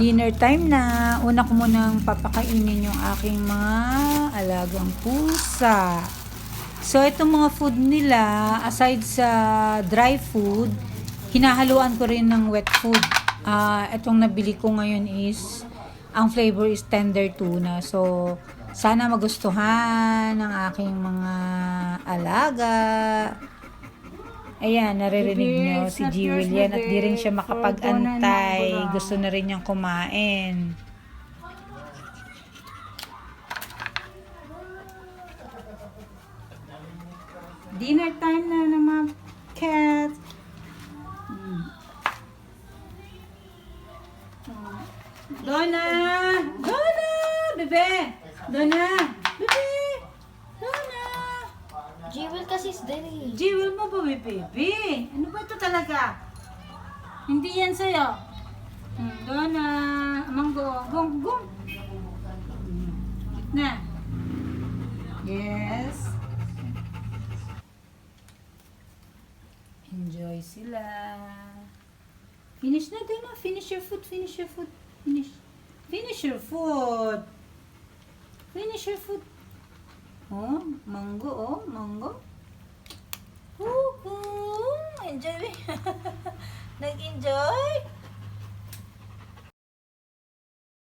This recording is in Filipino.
Dinner time na. Una ko munang papakainin yung aking mga alagang pusa. So, itong mga food nila, aside sa dry food, hinahaluan ko rin ng wet food. Ah, itong nabili ko ngayon is, ang flavor is tender tuna. So, sana magustuhan ng aking mga alaga. Ayan, naririnig nyo si yours, yan at di rin siya makapag-antay. Gusto na rin niyang kumain. Dinner time na ng mga cat. Hmm. Donna! Donna! Bebe! Donna! Bebe! Donna! Jewel kasi is dali. Jewel mo ba, bebe? Ano ba ito talaga? Hindi yan sa'yo. Hmm, Donna! Manggo! Gong! Gong! Na. Yes. Enjoy sila. Finish na din na. Finish your food. Finish your food. Finish. Finish your food. Finish your food. Oh, mango oh. Mango. Woohoo! Enjoy. Nag-enjoy?